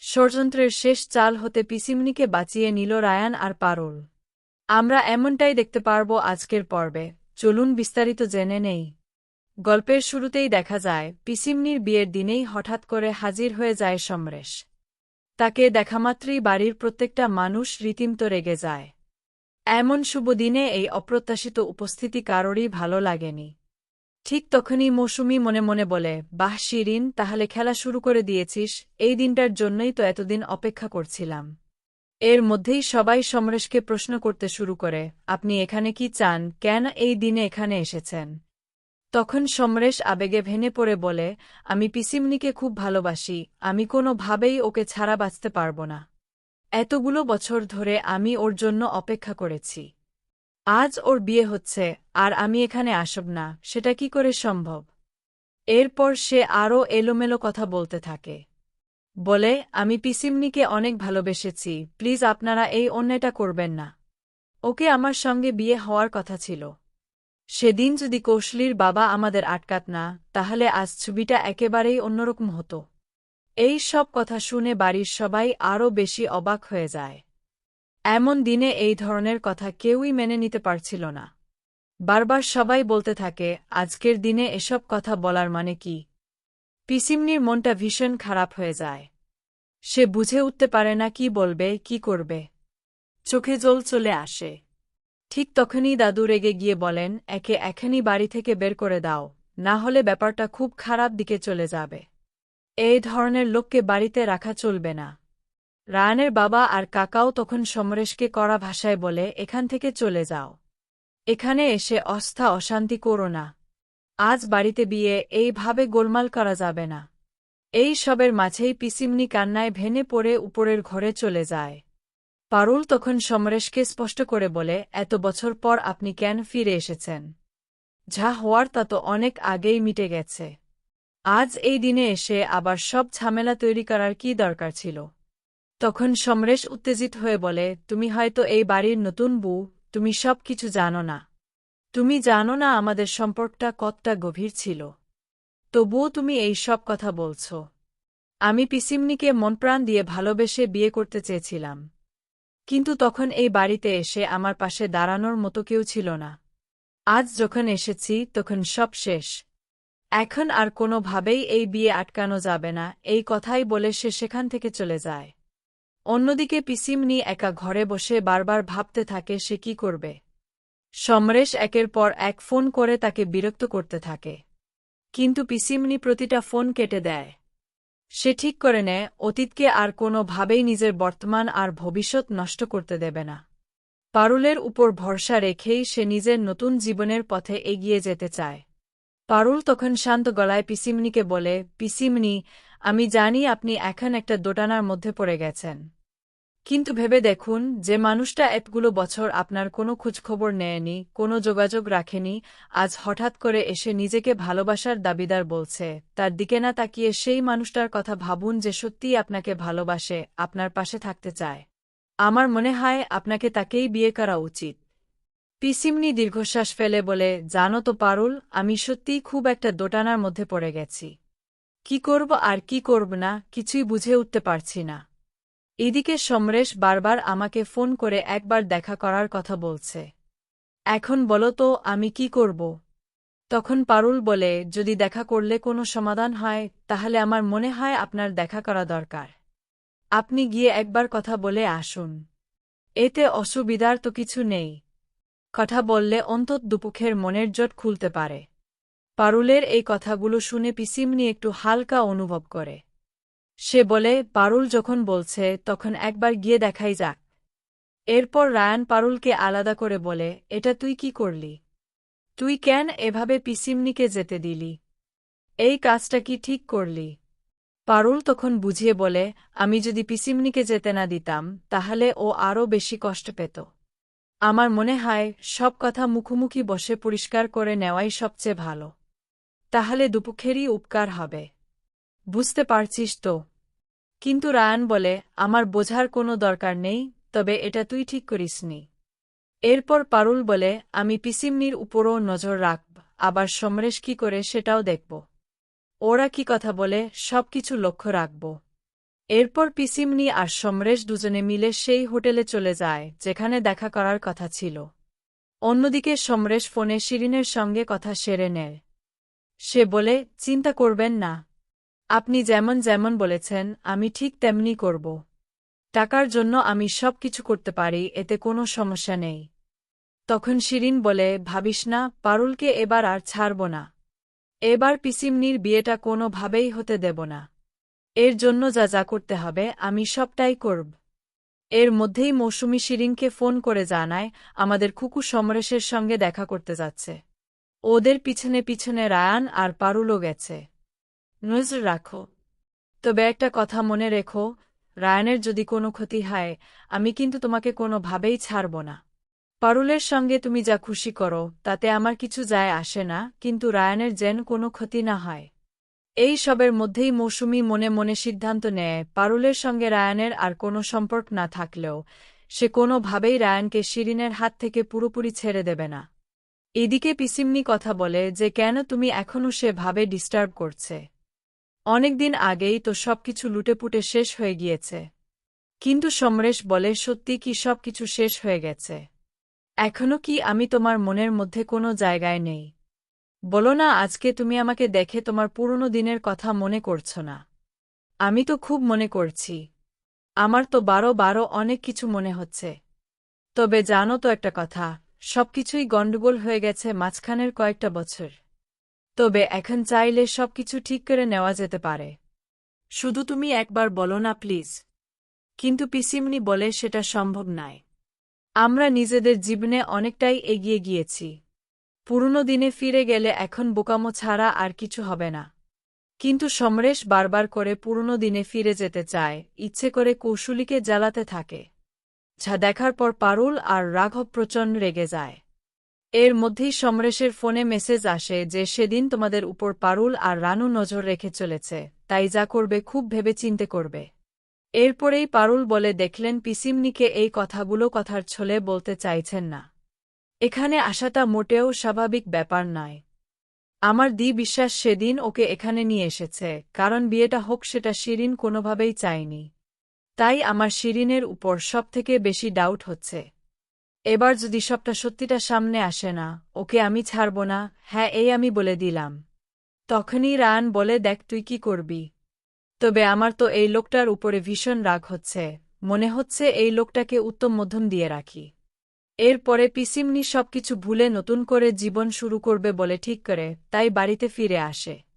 ষড়যন্ত্রের শেষ চাল হতে পিসিমনিকে বাঁচিয়ে নিল রায়ান আর পারুল। আমরা এমনটাই দেখতে পারব আজকের পর্বে। চলুন বিস্তারিত জেনে নেই। গল্পের শুরুতেই দেখা যায় পিসিমনির বিয়ের দিনেই হঠাৎ করে হাজির হয়ে যায় সমরেশ। তাকে দেখামাত্রই বাড়ির প্রত্যেকটা মানুষ রীতিমতো রেগে যায়। এমন শুভ দিনে এই অপ্রত্যাশিত উপস্থিতি কারোরই ভালো লাগেনি। ঠিক তখনই মৌসুমি মনে মনে বলে, বাহ, শিরিন, তাহলে খেলা শুরু করে দিয়েছিস। এই দিনটার জন্যই তো এতদিন অপেক্ষা করছিলাম। এর মধ্যেই সবাই সমরেশকে প্রশ্ন করতে শুরু করে, আপনি এখানে কি চান? কেন এই দিনে এখানে এসেছেন? তখন সমরেশ আবেগে ভেঙে পড়ে বলে, আমি পিসিমনিকে খুব ভালোবাসি। আমি কোনো ভাবেই ওকে ছাড়া বাঁচতে পারব না। এতগুলো বছর ধরে আমি ওর জন্য অপেক্ষা করেছি। আজ ওর বিয়ে হচ্ছে, আর আমি এখানে আসব না, সেটা কি করে সম্ভব? এরপর সে আরও এলোমেলো কথা বলতে থাকে। বলে, আমি পিসিমনিকে অনেক ভালোবেসেছি, প্লিজ আপনারা এই অন্যটা করবেন না। ওকে আমার সঙ্গে বিয়ে হওয়ার কথা ছিল। সেদিন যদি কৌশলীর বাবা আমাদের আটকাত না, তাহলে আজ ছবিটা একেবারেই অন্যরকম হতো। এই সব কথা শুনে বাড়ির সবাই আরও বেশি অবাক হয়ে যায়। এমন দিনে এই ধরনের কথা কেউই মেনে নিতে পারছিল না। বারবার সবাই বলতে থাকে, আজকের দিনে এসব কথা বলার মানে কি? পিসিমনির মনটা ভীষণ খারাপ হয়ে যায়। সে বুঝে উঠতে পারে না কি বলবে, কি করবে। চোখে জল চলে আসে। ঠিক তখনই দাদু রেগে গিয়ে বলেন, একে এখনই বাড়ি থেকে বের করে দাও, না হলে ব্যাপারটা খুব খারাপ দিকে চলে যাবে। এই ধরনের লোককে বাড়িতে রাখা চলবে না। রায়ানের বাবা আর কাকাও তখন সমরেশকে কড়া ভাষায় বলে, এখান থেকে চলে যাও। এখানে এসে অস্থা অশান্তি করো না। আজ বাড়িতে বিয়ে, এইভাবে গোলমাল করা যাবে না। এই সবের মাঝেই পিসিমনি কান্নায় ভেনে পড়ে উপরের ঘরে চলে যায়। পারুল তখন সমরেশকে স্পষ্ট করে বলে, এত বছর পর আপনি কেন ফিরে এসেছেন? যা হওয়ার তা তো অনেক আগেই মিটে গেছে। আজ এই দিনে এসে আবার সব ঝামেলা তৈরি করার কি দরকার ছিল? তখন সমরেশ উত্তেজিত হয়ে বলে, তুমি হয়তো এই বাড়ির নতুন বউ, তুমি সব কিছু জানো না। তুমি জানো না আমাদের সম্পর্কটা কতটা গভীর ছিল। তবুও তুমি এই সব কথা বলছ। আমি পিসিমনিকে মনপ্রাণ দিয়ে ভালোবেসে বিয়ে করতে চেয়েছিলাম। কিন্তু তখন এই বাড়িতে এসে আমার পাশে দাঁড়ানোর মতো কেউ ছিল না। আজ যখন এসেছি, তখন সব শেষ। এখন আর কোনোভাবেই এই বিয়ে আটকানো যাবে না, এই কথাই বলে সে সেখান থেকে চলে যায়। অন্যদিকে পিসিমনি একা ঘরে বসে বারবার ভাবতে থাকে সে কি করবে। সমরেশ একের পর এক ফোন করে তাকে বিরক্ত করতে থাকে। কিন্তু পিসিমনি প্রতিটা ফোন কেটে দেয়। সে ঠিক করে নেয়, অতীতকে আর কোনোভাবেই নিজের বর্তমান আর ভবিষ্যৎ নষ্ট করতে দেবে না। পারুলের উপর ভরসা রেখেই সে নিজের নতুন জীবনের পথে এগিয়ে যেতে চায়। পারুল তখন শান্ত গলায় পিসিমনিকে বলে, পিসিমনি আমি জানি আপনি এখন একটা দোটানার মধ্যে পড়ে গেছেন। কিন্তু ভেবে দেখুন, যে মানুষটা এতগুলো বছর আপনার কোনো খোঁজখবর নেয়নি, কোনো যোগাযোগ রাখেনি, আজ হঠাৎ করে এসে নিজেকে ভালোবাসার দাবিদার বলছে। তার দিকে না তাকিয়ে সেই মানুষটার কথা ভাবুন যে সত্যিই আপনাকে ভালোবাসে, আপনার পাশে থাকতে চায়। আমার মনে হয় আপনাকে তাকেই বিয়ে করা উচিত। পিসিমনি দীর্ঘশ্বাস ফেলে বলে, জানো তো পারুল, আমি সত্যিই খুব একটা দোটানার মধ্যে পড়ে গেছি। কি করব আর কি করব না কিছুই বুঝে উঠতে পারছি না। এদিকে সমরেশ বারবার আমাকে ফোন করে একবার দেখা করার কথা বলছে। এখন বলো তো, আমি কি করব? তখন পারুল বলে, যদি দেখা করলে কোনো সমাধান হয়, তাহলে আমার মনে হয় আপনার দেখা করা দরকার। আপনি গিয়ে একবার কথা বলে আসুন। এতে অসুবিধার তো কিছু নেই। কথা বললে অন্তত দুপুখের মনের জট খুলতে পারে। পারুলের এই কথাগুলো শুনে পিসিমনি একটু হালকা অনুভব করে। সে বলে, পারুল যখন বলছে, তখন একবার গিয়ে দেখাই যাক। এরপর রায়ান পারুলকে আলাদা করে বলে, এটা তুই কি করলি? তুই কেন এভাবে পিসিমনিকে যেতে দিলি? এই কাজটা কি ঠিক করলি? পারুল তখন বুঝিয়ে বলে, আমি যদি পিসিমনিকে যেতে না দিতাম, তাহলে ও আরও বেশি কষ্ট পেত। আমার মনে হয়, সব কথা মুখোমুখি বসে পরিষ্কার করে নেওয়াই সবচেয়ে ভালো। তাহলে দুপুখেরই উপকার হবে। বুঝতে পারছিস তো? কিন্তু রায়ান বলে, আমার বোঝার কোনো দরকার নেই, তবে এটা তুই ঠিক করিসনি। এরপর পারুল বলে, আমি পিসিমনির উপরও নজর রাখব, আবার সমরেশ কি করে সেটাও দেখব। ওরা কি কথা বলে সব কিছু লক্ষ্য রাখব। এরপর পিসিমনি আর সমরেশ দুজনে মিলে সেই হোটেলে চলে যায়, যেখানে দেখা করার কথা ছিল। অন্যদিকে সমরেশ ফোনে শিরিনের সঙ্গে কথা সেরে নেয়। সে বলে, চিন্তা করবেন না। আপনি যেমন যেমন বলেছেন, আমি ঠিক তেমনি করব। টাকার জন্য আমি সব কিছু করতে পারি, এতে কোনো সমস্যা নেই। তখন শিরিন বলে, ভাবিস না, পারুলকে এবার আর ছাড়ব না। এবার পিসিমনির বিয়েটা কোনোভাবেই হতে দেব না। এর জন্য যা যা করতে হবে, আমি সবটাই করব। এর মধ্যেই মৌসুমি শিরিনকে ফোন করে জানায়, আমাদের খুকু সমরেশের সঙ্গে দেখা করতে যাচ্ছে। ওদের পিছনে পিছনে রায়ান আর পারুলও গেছে। নজর রাখো। তবে একটা কথা মনে রেখো, রায়ানের যদি কোনো ক্ষতি হয়, আমি কিন্তু তোমাকে কোনোভাবেই ছাড়ব না। পারুলের সঙ্গে তুমি যা খুশি করো, তাতে আমার কিছু যায় আসে না, কিন্তু রায়ানের যেন কোনো ক্ষতি না হয়। এই সবের মধ্যেই মৌসুমি মনে মনে সিদ্ধান্ত নেয়, পারুলের সঙ্গে রায়ানের আর কোনো সম্পর্ক না থাকলেও, সে কোনোভাবেই রায়ানকে শিরিনের হাত থেকে পুরোপুরি ছেড়ে দেবে না। এদিকে পিসিমনি কথা বলে যে, কেন তুমি এখনও সে ভাবে ডিস্টার্ব করছে? অনেকদিন আগেই তো সবকিছু লুটেপুটে শেষ হয়ে গিয়েছে। কিন্তু সমরেশ বলে, সত্যি কি সবকিছু শেষ হয়ে গেছে? এখনও কি আমি তোমার মনের মধ্যে কোনো জায়গায় নেই? বলো না, আজকে তুমি আমাকে দেখে তোমার পুরনো দিনের কথা মনে করছ না। আমি তো খুব মনে করছি। আমার তো বারো বারো অনেক কিছু মনে হচ্ছে। তবে জানো তো একটা কথা সবকিছুই গণ্ডগোল হয়ে গেছে মাঝখানের কয়েকটা বছর। তবে এখন চাইলে সবকিছু ঠিক করে নেওয়া যেতে পারে। শুধু তুমি একবার বলো না, প্লিজ। কিন্তু পিসিমনি বলে সেটা সম্ভব নয়। আমরা নিজেদের জীবনে অনেকটাই এগিয়ে গিয়েছি। পুরনো দিনে ফিরে গেলে এখন বোকামো ছাড়া আর কিছু হবে না। কিন্তু সমরেশ বারবার করে পুরনো দিনে ফিরে যেতে চায়, ইচ্ছে করে কৌশলীকে জ্বালাতে থাকে। যা দেখার পর পারুল আর রাঘব প্রচণ্ড রেগে যায়। এর মধ্যেই সমরেশের ফোনে মেসেজ আসে যে সেদিন তোমাদের উপর পারুল আর রানু নজর রেখে চলেছে, তাই যা করবে খুব ভেবে চিনতে করবে। এরপরেই পারুল বলে, দেখলেন পিসিমনিকে এই কথাগুলো কথার ছলে বলতে চাইছেন না। এখানে আসাটা মোটেও স্বাভাবিক ব্যাপার নয়। আমার দি বিশ্বাস সেদিন ওকে এখানে নিয়ে এসেছে, কারণ বিয়েটা হোক সেটা শিরিন কোনোভাবেই চায়নি। তাই আমার শিরিনের উপর সবথেকে বেশি ডাউট হচ্ছে। এবার যদি সবটা সত্যিটা সামনে আসে না, ওকে আমি ছাড়ব না হ্যাঁ এই আমি বলে দিলাম। তখনই রান বলে, দেখ, তুই কি করবি? তবে আমার তো এই লোকটার উপরে ভীষণ রাগ হচ্ছে। মনে হচ্ছে এই লোকটাকে উত্তম মধ্যম দিয়ে রাখি। এরপরে পিসিমনি সবকিছু ভুলে নতুন করে জীবন শুরু করবে বলে ঠিক করে, তাই বাড়িতে ফিরে আসে।